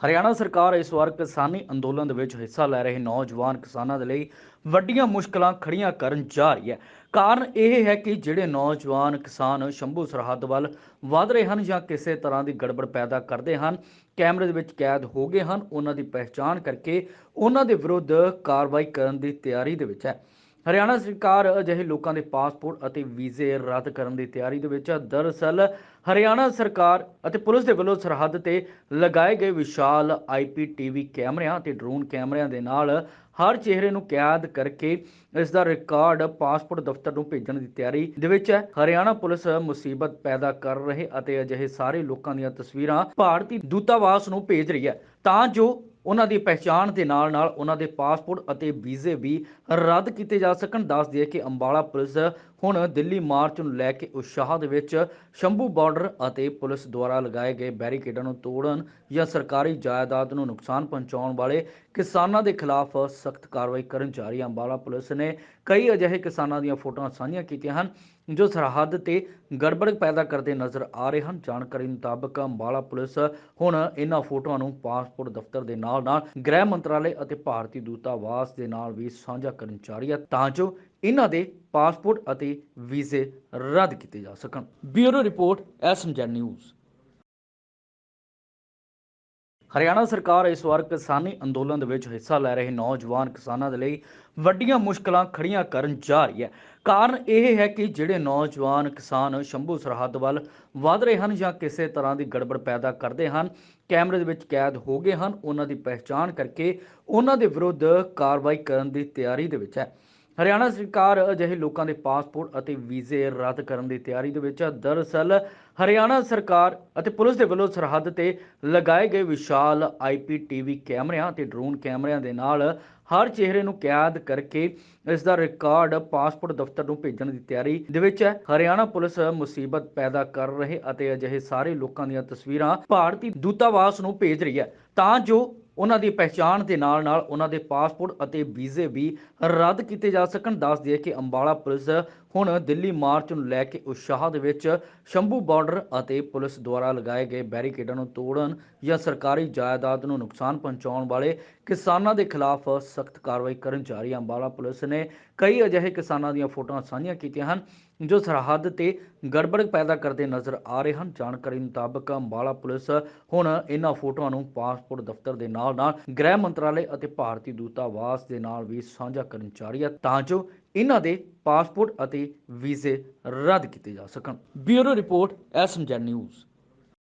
ਹਰਿਆਣਾ ਸਰਕਾਰ ਇਸ ਵਾਰ ਕਿਸਾਨੀ ਅੰਦੋਲਨ ਦੇ ਵਿੱਚ ਹਿੱਸਾ ਲੈ ਰਹੇ ਨੌਜਵਾਨ ਕਿਸਾਨਾਂ ਦੇ ਲਈ ਵੱਡੀਆਂ ਮੁਸ਼ਕਲਾਂ ਖੜੀਆਂ ਕਰਨ ਜਾ ਰਹੀ ਹੈ। ਕਾਰਨ ਇਹ ਹੈ ਕਿ ਜਿਹੜੇ ਨੌਜਵਾਨ ਕਿਸਾਨ ਸ਼ੰਭੂ ਸਰਹੱਦ ਵੱਲ ਵਧ ਰਹੇ ਹਨ ਜਾਂ ਕਿਸੇ ਤਰ੍ਹਾਂ ਦੀ ਗੜਬੜ ਪੈਦਾ ਕਰਦੇ ਹਨ, ਕੈਮਰੇ ਦੇ ਵਿੱਚ ਕੈਦ ਹੋ ਗਏ ਹਨ, ਉਹਨਾਂ ਦੀ ਪਹਿਚਾਣ ਕਰਕੇ ਉਹਨਾਂ ਦੇ ਵਿਰੁੱਧ ਕਾਰਵਾਈ ਕਰਨ ਦੀ ਤਿਆਰੀ ਦੇ ਵਿੱਚ ਹੈ। ਹਰਿਆਣਾ ਸਰਕਾਰ ਅਜਿਹੇ ਲੋਕਾਂ ਦੇ ਪਾਸਪੋਰਟ ਅਤੇ ਵੀਜ਼ੇ ਰੱਦ ਕਰਨ ਦੀ ਤਿਆਰੀ ਦੇ ਵਿੱਚ ਹੈ ਦਰਅਸਲ, ਹਰਿਆਣਾ ਸਰਕਾਰ ਅਤੇ ਪੁਲਿਸ ਦੇ ਵੱਲੋਂ ਸਰਹੱਦ ਤੇ ਲਗਾਏ ਗਏ ਵਿਸ਼ਾਲ ਆਈਪੀਟੀਵੀ ਕੈਮਰਿਆਂ ਤੇ ਡਰੋਨ ਕੈਮਰਿਆਂ ਦੇ ਨਾਲ ਹਰ ਚਿਹਰੇ ਨੂੰ ਕੈਦ ਕਰਕੇ ਇਸ ਦਾ ਰਿਕਾਰਡ ਪਾਸਪੋਰਟ ਦਫ਼ਤਰ ਨੂੰ ਭੇਜਣ ਦੀ ਤਿਆਰੀ ਦੇ ਵਿੱਚ ਹੈ ਹਰਿਆਣਾ ਪੁਲਿਸ ਮੁਸੀਬਤ ਪੈਦਾ ਕਰ ਰਹੇ ਅਤੇ ਅਜਿਹੇ ਸਾਰੇ ਲੋਕਾਂ ਦੀਆਂ ਤਸਵੀਰਾਂ ਭਾਰਤੀ ਦੂਤਾਵਾਸ ਨੂੰ ਭੇਜ ਰਹੀ ਹੈ। ਤਾਂ ਜੋ ਉਹਨਾਂ ਦੀ ਪਹਿਚਾਣ ਦੇ ਨਾਲ ਨਾਲ ਉਹਨਾਂ ਦੇ ਪਾਸਪੋਰਟ ਅਤੇ ਵੀਜ਼ੇ ਵੀ ਰੱਦ ਕੀਤੇ ਜਾ ਸਕਣ। ਦੱਸ ਦਈਏ ਕਿ ਅੰਬਾਲਾ ਪੁਲਿਸ ਹੁਣ ਦਿੱਲੀ ਮਾਰਚ ਨੂੰ ਲੈ ਕੇ ਉਤਸ਼ਾਹ ਦੇ ਵਿੱਚ ਸ਼ੰਭੂ ਬਾਰਡਰ ਅਤੇ ਪੁਲਿਸ ਦੁਆਰਾ ਲਗਾਏ ਗਏ ਬੈਰੀਕੇਡਾਂ ਨੂੰ ਤੋੜਨ ਜਾਂ ਸਰਕਾਰੀ ਜਾਇਦਾਦ ਨੂੰ ਨੁਕਸਾਨ ਪਹੁੰਚਾਉਣ ਵਾਲੇ ਕਿਸਾਨਾਂ ਦੇ ਖਿਲਾਫ ਸਖਤ ਕਾਰਵਾਈ ਕਰਨ ਜਾ ਰਹੀ ਅੰਬਾਲਾ ਪੁਲਿਸ ਨੇ ਕਈ ਅਜਿਹੇ ਕਿਸਾਨਾਂ ਦੀਆਂ ਫੋਟੋਆਂ ਸਾਂਝੀਆਂ ਕੀਤੀਆਂ ਹਨ, ਜੋ ਸਰਹੱਦ ਤੇ ਗੜਬੜ ਪੈਦਾ ਕਰਦੇ ਨਜ਼ਰ ਆ ਰਹੇ ਹਨ। ਜਾਣਕਾਰੀ ਮੁਤਾਬਕ ਅੰਬਾਲਾ ਪੁਲਿਸ ਹੁਣ ਇਹਨਾਂ ਫੋਟੋਆਂ ਨੂੰ ਪਾਸਪੋਰਟ ਦਫ਼ਤਰ ਦੇ ਨਾਲ ਨਾਲ ਗ੍ਰਹਿ ਮੰਤਰਾਲੇ ਅਤੇ ਭਾਰਤੀ ਦੂਤਾਵਾਸ ਦੇ ਨਾਲ ਵੀ ਸਾਂਝਾ ਕਰਨ ਜਾ ਰਹੀ ਹੈ, ਤਾਂ ਜੋ ਇਹਨਾਂ ਦੇ ਪਾਸਪੋਰਟ ਅਤੇ ਵੀਜ਼ੇ ਰੱਦ ਕੀਤੇ ਜਾ ਸਕਣ। Bureau report SMG news. Haryana ਸਰਕਾਰ ਇਸ ਵਾਰ ਕਿਸਾਨੀ ਅੰਦੋਲਨ ਦੇ ਵਿੱਚ ਹਿੱਸਾ ਲੈ ਰਹੇ ਨੌਜਵਾਨ ਕਿਸਾਨਾਂ ਦੇ ਲਈ ਵੱਡੀਆਂ ਮੁਸ਼ਕਲਾਂ ਖੜੀਆਂ ਕਰਨ ਜਾ ਰਹੀ ਹੈ। ਕਾਰਨ ਇਹ ਹੈ ਕਿ ਜਿਹੜੇ ਨੌਜਵਾਨ ਕਿਸਾਨ ਸ਼ੰਭੂ ਸਰਹੱਦ ਵੱਲ ਵਧ ਰਹੇ ਹਨ ਜਾਂ ਕਿਸੇ ਤਰ੍ਹਾਂ ਦੀ ਗੜਬੜ ਪੈਦਾ ਕਰਦੇ ਹਨ, ਕੈਮਰੇ ਦੇ ਵਿੱਚ ਕੈਦ ਹੋ ਗਏ ਹਨ, ਉਹਨਾਂ ਦੀ ਪਹਿਚਾਣ ਕਰਕੇ ਉਹਨਾਂ ਦੇ ਵਿਰੁੱਧ ਕਾਰਵਾਈ ਕਰਨ ਦੀ ਤਿਆਰੀ ਦੇ ਵਿੱਚ ਹੈ। ਹਰਿਆਣਾ ਸਰਕਾਰ ਅਜਿਹੇ ਲੋਕਾਂ ਦੇ ਪਾਸਪੋਰਟ ਅਤੇ ਵੀਜ਼ੇ ਰੱਦ ਕਰਨ ਦੀ ਤਿਆਰੀ ਦੇ ਵਿੱਚ ਹੈ ਦਰਅਸਲ, ਹਰਿਆਣਾ ਸਰਕਾਰ ਅਤੇ ਪੁਲਿਸ ਦੇ ਵੱਲੋਂ ਸਰਹੱਦ ਤੇ ਲਗਾਏ ਗਏ ਵਿਸ਼ਾਲ ਆਈਪੀਟੀਵੀ ਕੈਮਰਿਆਂ ਤੇ ਡਰੋਨ ਕੈਮਰਿਆਂ ਦੇ ਨਾਲ ਹਰ ਚਿਹਰੇ ਨੂੰ ਕੈਦ ਕਰਕੇ ਇਸ ਦਾ ਰਿਕਾਰਡ ਪਾਸਪੋਰਟ ਦਫ਼ਤਰ ਨੂੰ ਭੇਜਣ ਦੀ ਤਿਆਰੀ ਦੇ ਵਿੱਚ ਹੈ। ਹਰਿਆਣਾ ਪੁਲਿਸ ਮੁਸੀਬਤ ਪੈਦਾ ਕਰ ਰਹੇ ਅਤੇ ਅਜਿਹੇ ਸਾਰੇ ਲੋਕਾਂ ਦੀਆਂ ਤਸਵੀਰਾਂ ਭਾਰਤੀ ਦੂਤਾਵਾਸ ਨੂੰ ਭੇਜ ਰਹੀ ਹੈ। ਤਾਂ ਜੋ ਉਹਨਾਂ ਦੀ ਪਹਿਚਾਣ ਦੇ ਨਾਲ ਨਾਲ ਉਹਨਾਂ ਦੇ ਪਾਸਪੋਰਟ ਅਤੇ ਵੀਜ਼ੇ ਵੀ ਰੱਦ ਕੀਤੇ ਜਾ ਸਕਣ। ਦੱਸ ਦਈਏ ਕਿ ਅੰਬਾਲਾ ਪੁਲਿਸ ਹੁਣ ਦਿੱਲੀ ਮਾਰਚ ਨੂੰ ਲੈ ਕੇ ਉਤਸ਼ਾਹ ਦੇ ਵਿੱਚ ਸ਼ੰਭੂ ਬਾਰਡਰ ਅਤੇ ਪੁਲਿਸ ਦੁਆਰਾ ਲਗਾਏ ਗਏ ਬੈਰੀਕੇਡਾਂ ਨੂੰ ਤੋੜਨ ਜਾਂ ਸਰਕਾਰੀ ਜਾਇਦਾਦ ਨੂੰ ਨੁਕਸਾਨ ਪਹੁੰਚਾਉਣ ਵਾਲੇ ਕਿਸਾਨਾਂ ਦੇ ਖਿਲਾਫ ਸਖਤ ਕਾਰਵਾਈ ਕਰਨ ਜਾ ਰਹੀ ਹੈ। ਅੰਬਾਲਾ ਪੁਲਿਸ ਨੇ ਕਈ ਅਜਿਹੇ ਕਿਸਾਨਾਂ ਦੀਆਂ ਫੋਟੋਆਂ ਸਾਂਝੀਆਂ ਕੀਤੀਆਂ ਹਨ, ਜੋ ਸਰਹੱਦ ਤੇ ਗੜਬੜ ਪੈਦਾ ਕਰਦੇ ਨਜ਼ਰ ਆ ਰਹੇ ਹਨ। ਜਾਣਕਾਰੀ ਮੁਤਾਬਕ ਅੰਬਾਲਾ ਪੁਲਿਸ ਹੁਣ ਇਹਨਾਂ ਫੋਟੋਆਂ ਨੂੰ ਪਾਸਪੋਰਟ ਦਫ਼ਤਰ ਦੇ ਨਾਲ ਨਾਲ ਗ੍ਰਹਿ ਮੰਤਰਾਲੇ ਅਤੇ ਭਾਰਤੀ ਦੂਤਾਵਾਸ ਦੇ ਨਾਲ ਵੀ ਸਾਂਝਾ ਕਰਨ ਜਾ ਰਹੀ ਹੈ, ਤਾਂ ਜੋ ਇਹਨਾਂ ਦੇ ਪਾਸਪੋਰਟ ਅਤੇ ਵੀਜ਼ੇ ਰੱਦ ਕੀਤੇ ਜਾ ਸਕਣ। Bureau report SMG news.